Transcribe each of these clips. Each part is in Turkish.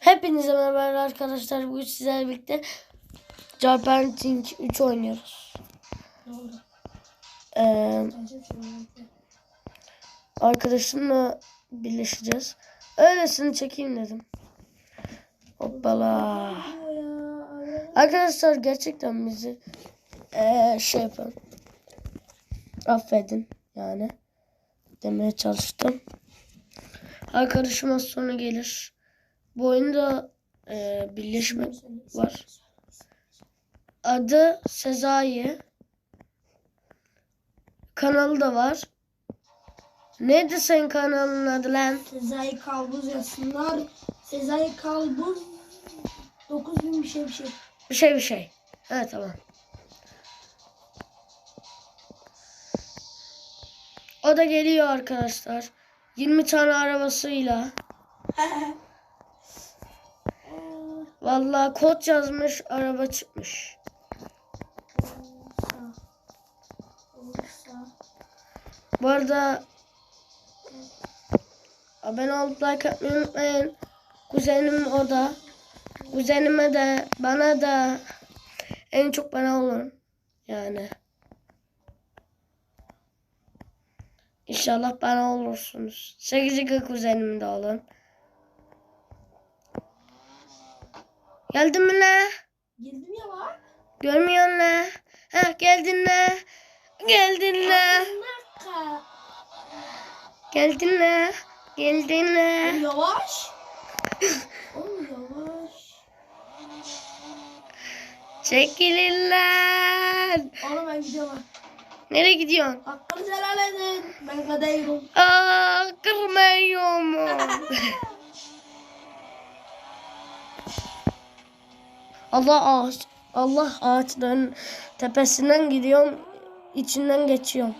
Hepinize merhaba arkadaşlar. Bugün sizlerle birlikte Jarpenting 3 oynuyoruz. Ee, arkadaşımla birleşeceğiz. Öylesini çekeyim dedim. Hoppala. Arkadaşlar gerçekten bizi ee, şey yapın. Affedin yani. Demeye çalıştım. Arkadaşım az sonra gelir. Bu oyunda ee, birleşme var. Adı Sezai. Kanalı da var. Neydi senin kanalın adı lan? Sezai Kalbuz yazsınlar. Sezai Kalbuz 9000 bir şey bir şey. Bir şey bir şey. Evet tamam. O da geliyor arkadaşlar. 20 tane arabasıyla. Vallahi kod yazmış, araba çıkmış. Bu arada abone olup like atmayı unutmayın. Kuzenim o da. Kuzenime de bana da en çok bana olun. Yani. İnşallah bana olursunuz. 8 kuzenim de olun. Geldin mi ne? Girdim ya bak. Görmüyor ne? Ha geldin ne? Geldin ne? Geldin ne? Geldin ne? Yavaş. Oğlum yavaş. Çekilin lan. Oğlum ben gidiyorum. Nereye gidiyorsun? Hakkınızı helal edin. Ben kadayım. Aa, kırmıyor Allah ağaç, Allah ağaçların tepesinden gidiyorum, içinden geçiyorum.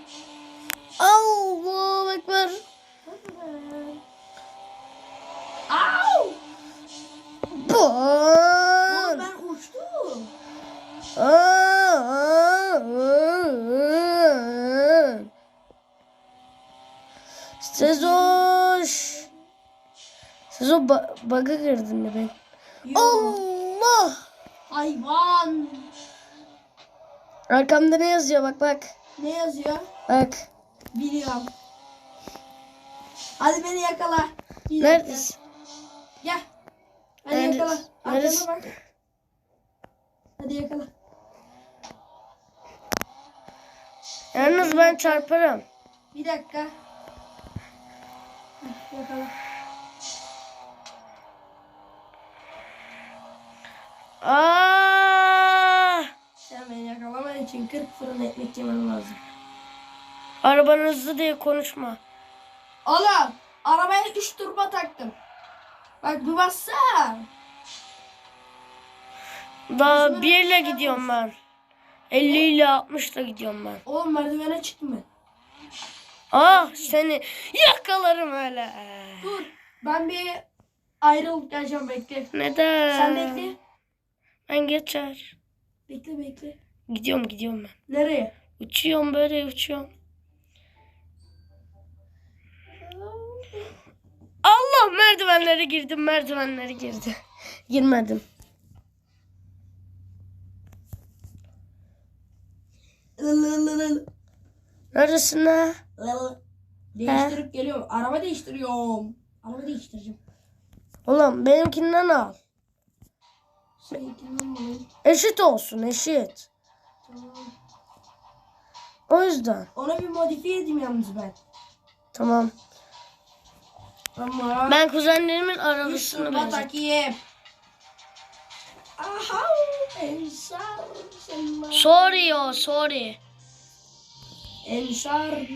Allahu Ekber. Bam. ben uçtum. Sezoş. Sezo ba bug'a girdin ben? Allah. Hayvan. Arkamda ne yazıyor bak bak. Ne yazıyor? Bak. Biliyorum. Hadi beni yakala. Bir. Neredesin? Gel. Hadi Nerede- yakala. neredesin? Arkana bak. Hadi yakala. Yalnız ben çarparım. Bir dakika. Yakala. Aa! İçin 40 fırın ekmek yemen lazım. Araban hızlı diye konuşma. Oğlum arabaya 3 turba taktım. Bak bir bassa. Daha birle gidiyorum ben. 50 ile 60 ile gidiyorum ben. Oğlum merdivene çıktım ben. Ah seni yakalarım öyle. Dur. Ben bir ayrılıp geleceğim bekle. Neden? Sen bekle. Ben geçer. Bekle bekle. Gidiyorum gidiyorum ben. Nereye? Uçuyorum böyle uçuyorum. Allah merdivenlere girdim merdivenlere girdi. Girmedim. Neredesin ha? Değiştirip geliyorum. Araba değiştiriyorum. Araba değiştireceğim. Oğlum benimkinden al. Seninkinden mi? Eşit olsun eşit. O yüzden. Ona bir modifiye edeyim yalnız ben. Tamam. Ama Ben kuzenlerimin arabasını benzettim. takayım. Aha. Sorry o sorry. Ensar.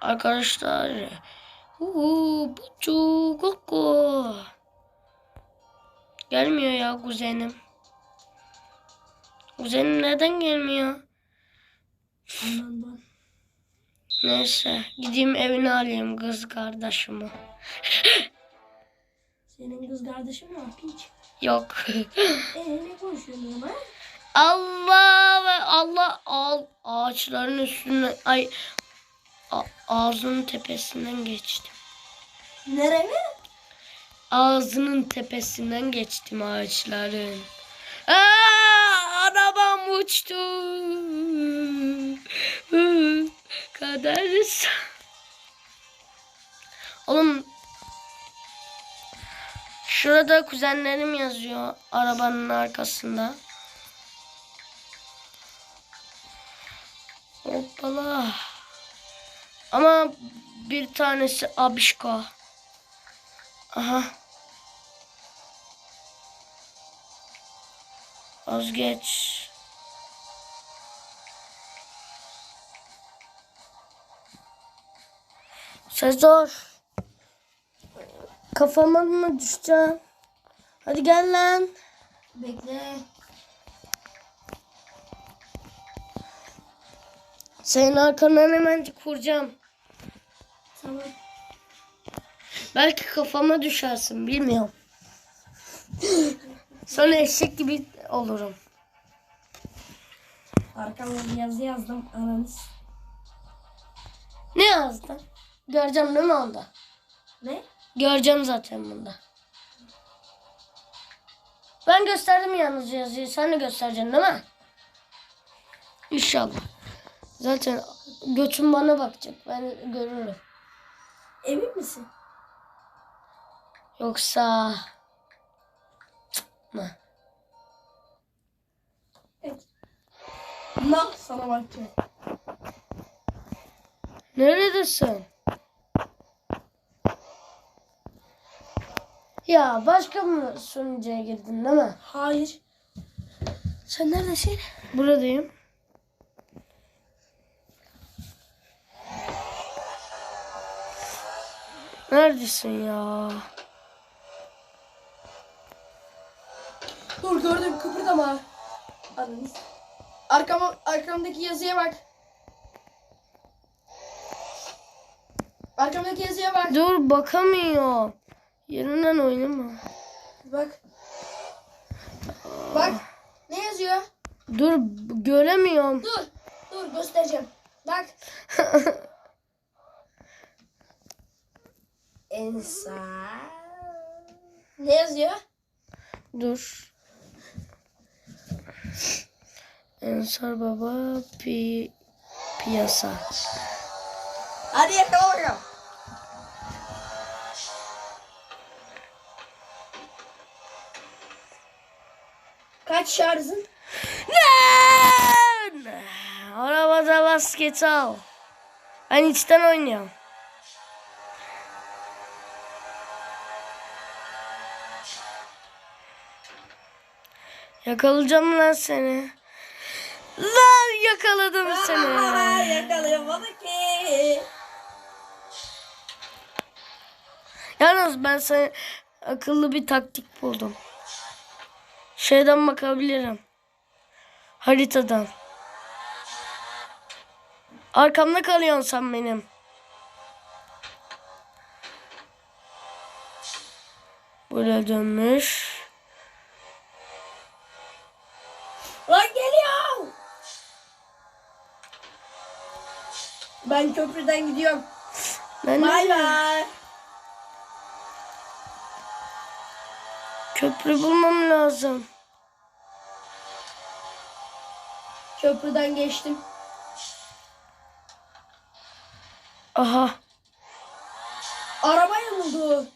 Arkadaşlar. Uuu buçu kuku. Gelmiyor ya kuzenim. Kuzenim neden gelmiyor? Neyse gideyim evine alayım kız kardeşimi. Senin kız kardeşin var piç. Yok. Eee ne konuşuyorsun ha? Allah ve Allah al ağaçların üstünden ay a- ağzının tepesinden geçtim. Nereye? ağzının tepesinden geçtim ağaçların. Aa, arabam uçtu. Kader. Oğlum şurada kuzenlerim yazıyor arabanın arkasında. Hoppala. Ama bir tanesi abişko. Aha. Az geç. Sezor. Kafama mı düşeceğim? Hadi gel lan. Bekle. Senin arkandan hemencik vuracağım. Tamam. Belki kafama düşersin bilmiyorum. Sonra eşek gibi olurum. Arkamda bir yazı yazdım. Ananız. Ne yazdın? Göreceğim değil mi onda? Ne? Göreceğim zaten bunda. Ben gösterdim yalnız yazıyı. Sen de göstereceksin değil mi? İnşallah. Zaten götüm bana bakacak. Ben görürüm. Emin misin? Yoksa... Cık mı? Bak sana bakacağım. Neredesin? Ya başka mı sunucuya girdin değil mi? Hayır. Sen neredesin? Buradayım. Neredesin ya? Dur gördüm kıpırdama. Ananız. Arkama, arkamdaki yazıya bak. Arkamdaki yazıya bak. Dur bakamıyor. Yerinden oynama. Bak. Bak. Ne yazıyor? Dur göremiyorum. Dur. Dur göstereceğim. Bak. İnsan. Ne yazıyor? Dur. Ensar Baba pi piyasa. Hadi yakala bakalım. Kaç şarjın? Lan! Arabada basket al. Ben içten oynuyorum. Yakalayacağım lan seni. Lan yakaladım seni. Yakalayamadı ki. Yalnız ben sana akıllı bir taktik buldum. Şeyden bakabilirim. Haritadan. Arkamda kalıyorsun sen benim. Buraya dönmüş. Ben köprüden gidiyorum. Ben Bay bay. köprü bulmam lazım. Köprüden geçtim. Aha. Araba yamuldu.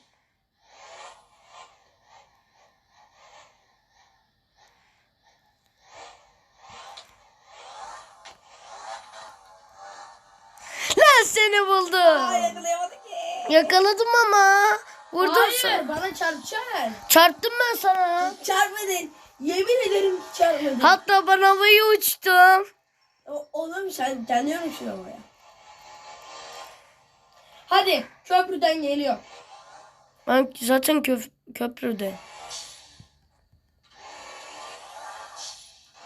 Seni buldum. yakalayamadı ki. Yakaladım ama. Vurdum Hayır sen. bana çarpacak. Çarptım ben sana. Çarpmadın. Yemin ederim ki çarpmadın. Hatta ben havaya uçtum. O- Oğlum sen tanıyormuşsun ama ya. Hadi köprüden geliyor. Ben zaten köf köprüde.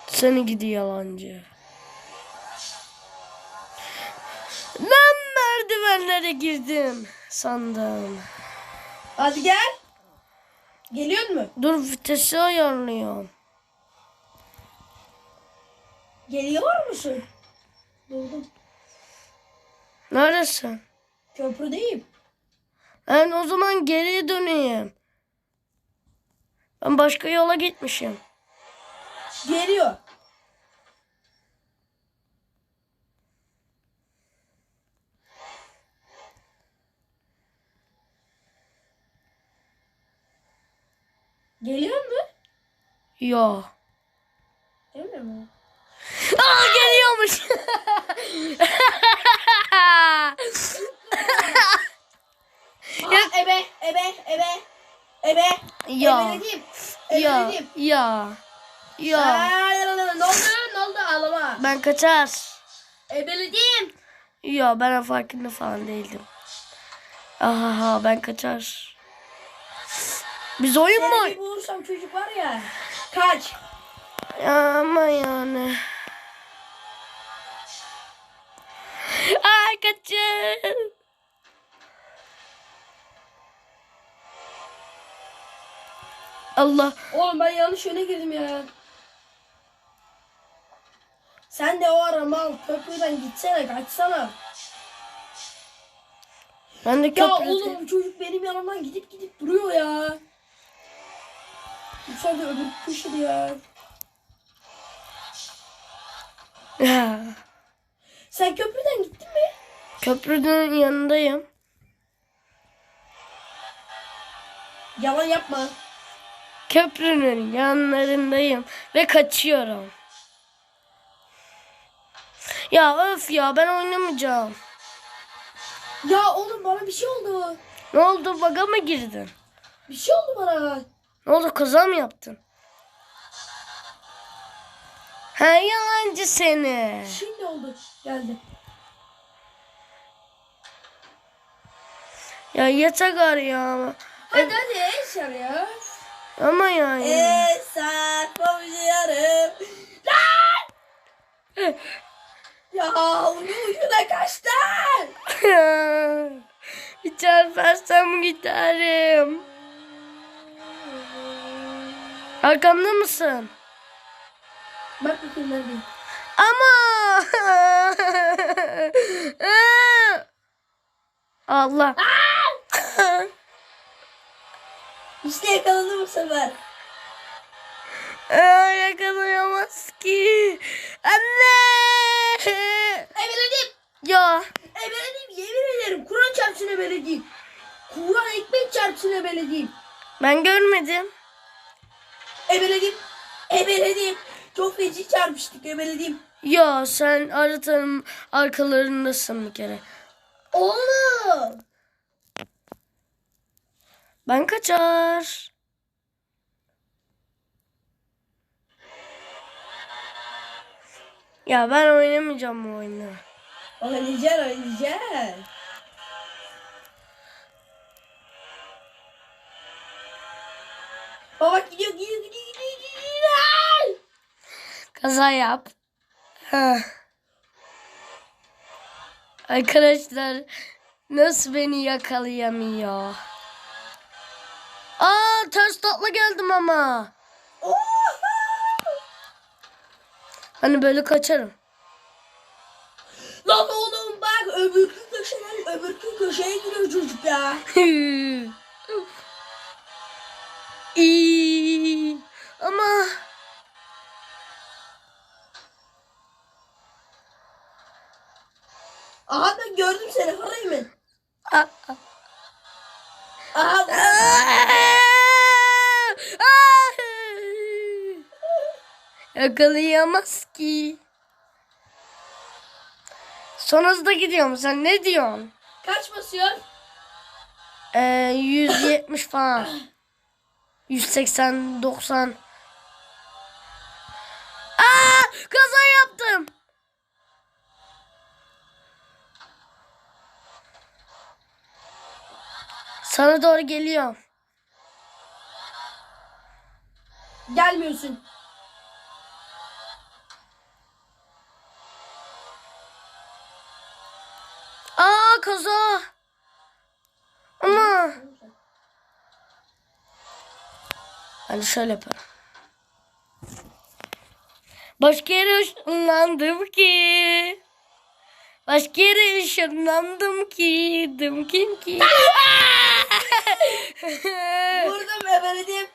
Seni gidi yalancı. Merdivenlere girdim sandım. Hadi gel. Geliyor mu? Dur vitesi ayarlıyorum. Geliyor musun? Durdum. Neredesin? Köprüdeyim. Ben o zaman geriye döneyim. Ben başka yola gitmişim. Geliyor. Geliyor mu? Yo. Gelmiyor mu? Aa geliyormuş. Ya ebe, ebe, ebe, ebe. ya. Ebeledim. Ya. Ya. Ne oldu? Ne oldu? Ağlama. Ben kaçar. Ebeledim. Ya ben farkında falan değildim. Aha ben kaçar. Biz oyun mu? Seni bulursam çocuk var ya. Kaç. Ya ama yani. Ay kaçın. Allah. Oğlum ben yanlış yöne girdim ya. Sen de o ara mal köprüden gitsene kaçsana. Ben de Ya köprüde. oğlum bu çocuk benim yanımdan gidip gidip duruyor ya. Yükseldi öbür ya. Ya. Sen köprüden gittin mi? Köprünün yanındayım. Yalan yapma. Köprünün yanlarındayım ve kaçıyorum. Ya öf ya ben oynamayacağım. Ya oğlum bana bir şey oldu. Ne oldu baga mı girdin? Bir şey oldu bana. Ne oldu kaza mı yaptın? Ha yalancı seni. Şimdi oldu. Geldi. Ya yeter gari ya. Hadi hadi Eşer ya. Ama yani. Eşer komşularım. Lan! ya onun ucuna kaçtın. Bir çarparsam giderim. Arkamda mısın? Bak bakayım neredeyim. Ama. Allah. İşte yakaladım bu sefer. Aa, yakalayamaz ki. Anne. Ebeledim. Ya. Ebeledim yemin ederim. Kur'an çarpsın ebeledim. Kur'an ekmek çarpsın ebeledim. Ben görmedim. Ebeledim. Ebeledim. Çok feci çarpıştık ebeledim. Ya sen haritanın arkalarındasın bir kere. Oğlum. Ben kaçar. Ya ben oynamayacağım bu oyunu. Oynayacaksın oynayacaksın. Baba gidiyor gidiyor. Kaza yap. Heh. Arkadaşlar nasıl beni yakalayamıyor? Aa ters tatlı geldim ama. Hani böyle kaçarım. Lan oğlum bak öbürkü köşeden öbürkü köşeye giriyor çocuk ya. Yakalayamaz ki. Son hızda gidiyorum. Sen ne diyorsun? kaç basıyor? Ee, 170 falan. 180, 90. Aa, kaza yaptım. Sana doğru geliyorum. Gelmiyorsun. Aa kaza. Ama. Hadi şöyle yapalım. Başka yere ışınlandım ki. Başka yere ışınlandım ki. Dım kim ki. Vurdum ebeledim.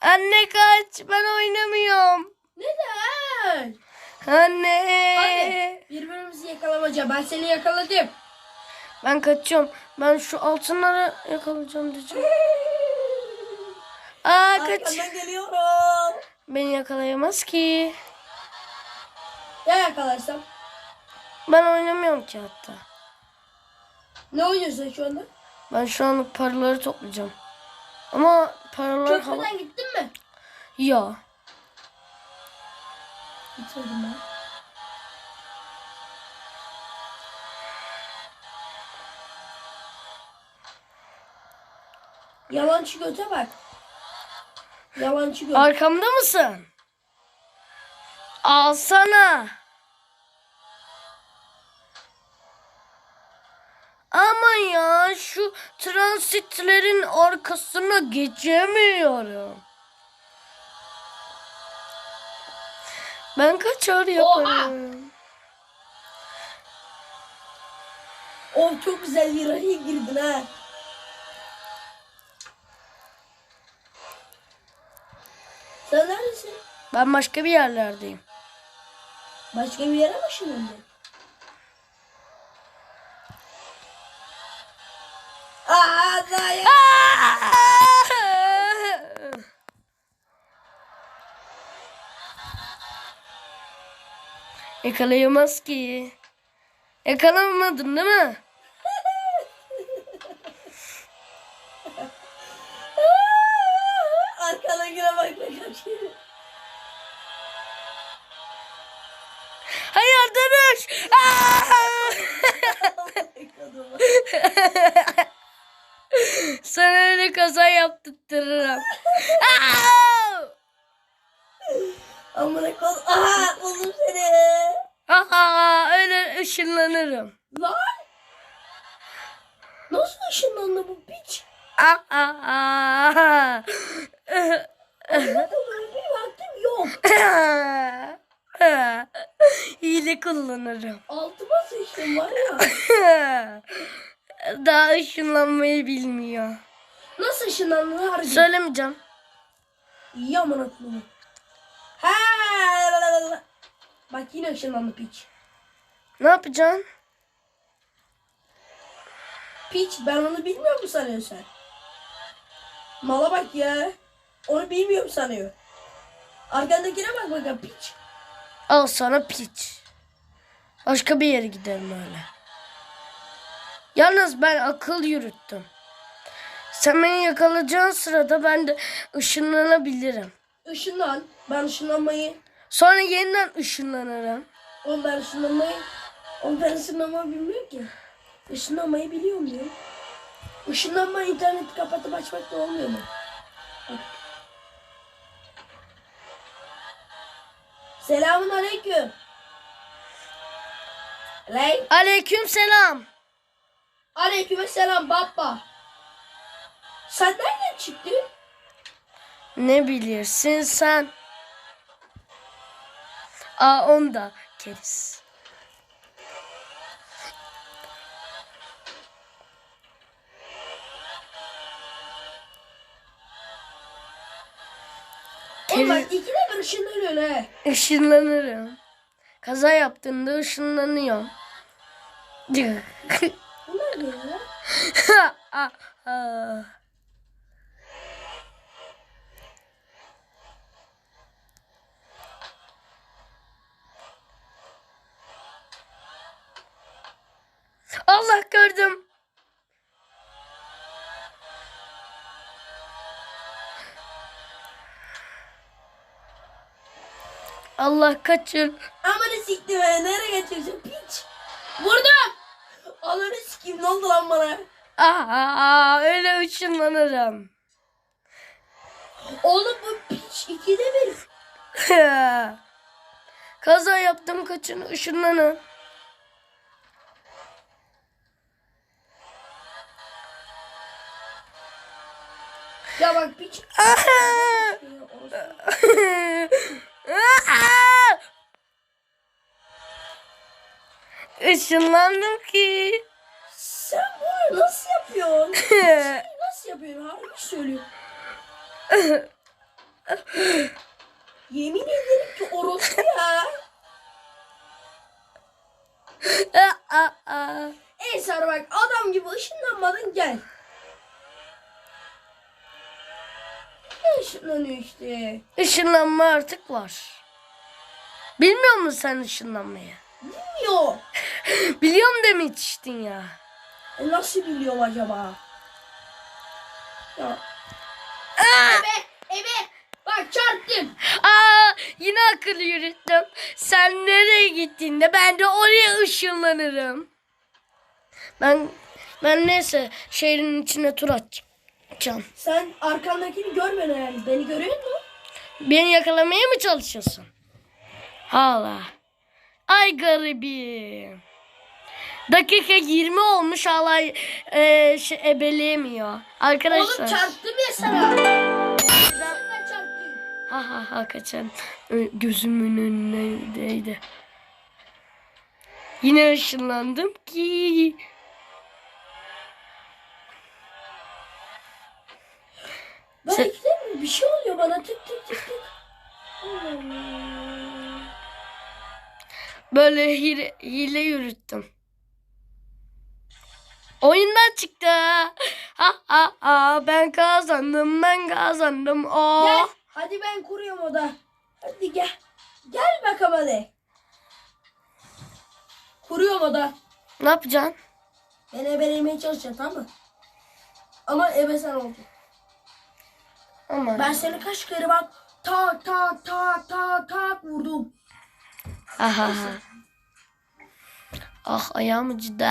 Anne kaç ben oynamıyorum. Neden? Anne. Hadi birbirimizi yakalamaca. Ben seni yakaladım. Ben kaçıyorum. Ben şu altınları yakalayacağım diyeceğim. Aa kaç. Arkandan geliyorum. Beni yakalayamaz ki. Ya yakalarsam? Ben oynamıyorum ki hatta. Ne oynuyorsun şu anda? Ben şu anlık paraları toplayacağım. Ama paralar. Köprüden gittin mi? Ya. Gitmedim ben. Yalancı göte bak. Yalancı göt. Arkamda mısın? Alsana. Ama ya şu transitlerin arkasına geçemiyorum. Ben kaçar yaparım. Oh çok güzel bir araya girdin ha. Sen neredesin? Ben başka bir yerlerdeyim. Başka bir yere mi ışınlandın? Aa, dayı. Yakalayamaz ki. Yakalamadın değil mi? Arkadakine bak ne kaçıyor. Hayır dönüş. Sana öyle kaza yaptırtırırım. Amına kol. Aha buldum seni. Aa, öyle ışınlanırım. Lan. Nasıl ışınlandı bu piç? Aa. Anlamadım bir baktım yok. Hile kullanırım. Altıma sıçtım var ya. Daha ışınlanmayı bilmiyor. Nasıl ışınlandın harbi? Söylemeyeceğim. Koyayım. Ha. Bak yine ışınlandı piç. Ne yapacaksın? Piç ben onu bilmiyor mu sanıyorsun sen? Mala bak ya. Onu bilmiyorum sanıyor. Arkandakine bak bakalım piç. Al sana piç. Başka bir yere gidelim öyle. Yalnız ben akıl yürüttüm. Sen beni yakalayacağın sırada ben de ışınlanabilirim. Işınlan. Ben ışınlanmayı. Sonra yeniden ışınlanırım. Oğlum ben ışınlanmayı. Oğlum ben ışınlanmayı bilmiyorum ki. Işınlanmayı biliyorum diyorum. Işınlanma interneti kapatıp açmak da olmuyor mu? Bak. Selamun aleyküm. Aley. Aleyküm selam. Aleyküm selam baba. Sen nereden çıktın? Ne bilirsin sen? Aa onda keriz. Oğlum bak ikide bir ışınlanıyorsun he. ışınlanırım. Kaza yaptığında ışınlanıyorum. Bunlar ne ya? Allah gördüm. Allah kaçır. Amanı siktim he. Nereye kaçıyorsun piç? Vurdum. Ananı sikeyim ne oldu lan bana? Aa, öyle ışınlanırım. Oğlum bu piç ikide bir. Kaza yaptım kaçın ışınlanın. Bak. Işınlandım ki. Sen bunu nasıl yapıyorsun? Nasıl yapıyorsun? Harbi söylüyorum. Yemin ederim ki orospu ya. Ensar bak adam gibi ışınlanmadın gel. Ne ışınlanıyor işte. Işınlanma artık var. Bilmiyor musun sen ışınlanmayı? Bilmiyor. Biliyorum demiştin ya. E nasıl biliyorum acaba? Ya. Ebe, ebe. Bak çarptım. Aa, yine akıl yürüttüm. Sen nereye gittiğinde ben de oraya ışınlanırım. Ben ben neyse şehrin içine tur atacağım. Sen arkandakini görmüyorsun yani. Beni görüyor musun? Beni yakalamaya mı çalışıyorsun? Hala. Ay garibim. Dakika 20 olmuş hala e, şey, ebeleyemiyor. Arkadaşlar. Oğlum çarptım ya sana. Ha ha ha kaçan gözümün önündeydi. Yine ışınlandım ki. Ben Sen- ikide bir şey oluyor bana tık tık tık tık. Böyle hile, hile yürüttüm. Oyundan çıktı. Ha ha ha ben kazandım ben kazandım. Aa. Gel. Hadi ben kuruyorum oda. Hadi gel. Gel bakalım hadi. Kuruyorum oda. Ne yapacaksın? Ben ebelemeye çalışacağım tamam mı? Ama ebe sen oldun. Ama. Ben seni kaç kere bak tak tak tak tak tak vurdum. Ha ha ha. Ah ayağım acıdı.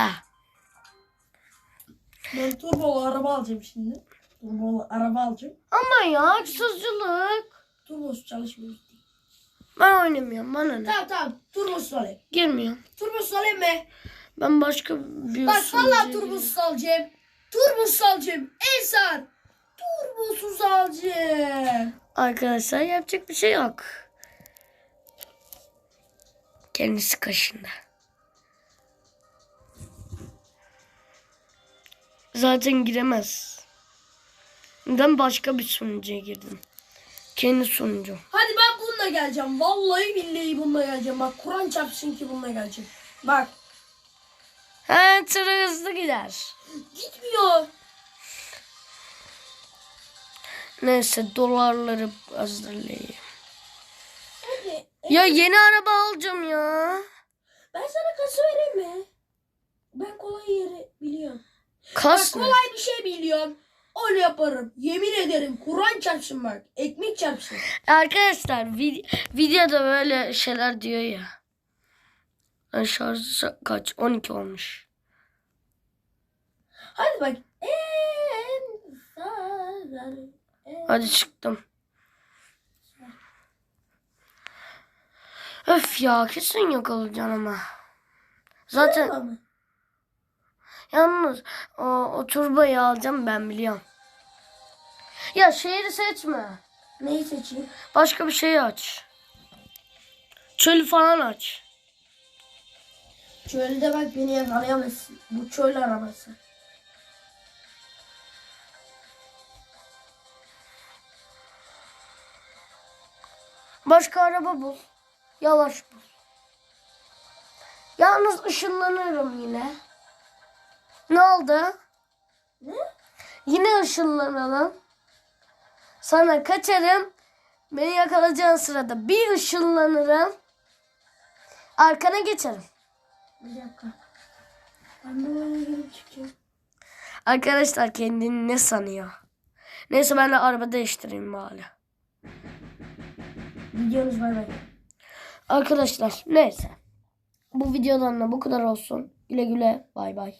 Ben turbolu araba alacağım şimdi. Turbolu araba alacağım. Ama ya haksızcılık. Turbosuz çalışmıyor. Ben oynamıyorum bana ne? Tamam tamam. Turbosuz alayım. Girmiyorum. Turbosuz alayım mı? Ben başka bir Bak sunucuya vallahi gireyim. turbosuz alacağım. Turbosuz alacağım. Ensar. Turbosuz alacağım. Arkadaşlar yapacak bir şey yok. Kendisi kaşında. Zaten giremez. Neden başka bir sunucuya girdim? Kendi sunucu. Hadi ben bununla geleceğim. Vallahi billahi bununla geleceğim. Bak Kur'an çarpsın ki bununla geleceğim. Bak Ha tırı hızlı gider. gitmiyor. Neyse dolarları hazırlayayım. Hadi. Ya yeni araba alacağım ya. Ben sana kasa vereyim mi? Ben kolay yeri biliyorum. Kas Bak mı? kolay bir şey biliyorum. Öyle yaparım. Yemin ederim. Kur'an çarpsın bak. Ekmek çarpsın. Arkadaşlar vid- videoda böyle şeyler diyor ya. Ben şarjı kaç? 12 olmuş. Hadi bak. En- Hadi çıktım. Öf ya kesin yakalayacaksın ama. Zaten yalnız o, o turbayı alacağım ben biliyorum. Ya şehri seçme. Neyi seçeyim? Başka bir şey aç. Çölü falan aç. Çölde bak beni yakalayamazsın. Bu çöl arabası. Başka araba bul. Yavaş bul. Yalnız ışınlanırım yine. Ne oldu? Ne? Yine ışınlanalım. Sana kaçarım. Beni yakalayacağın sırada bir ışınlanırım. Arkana geçerim. Bir dakika. Ben de böyle çıkacağım. Arkadaşlar kendini ne sanıyor? Neyse ben de araba değiştireyim bari. Videomuz bay bay. Arkadaşlar neyse. Bu videodan da bu kadar olsun. Güle güle bay bay.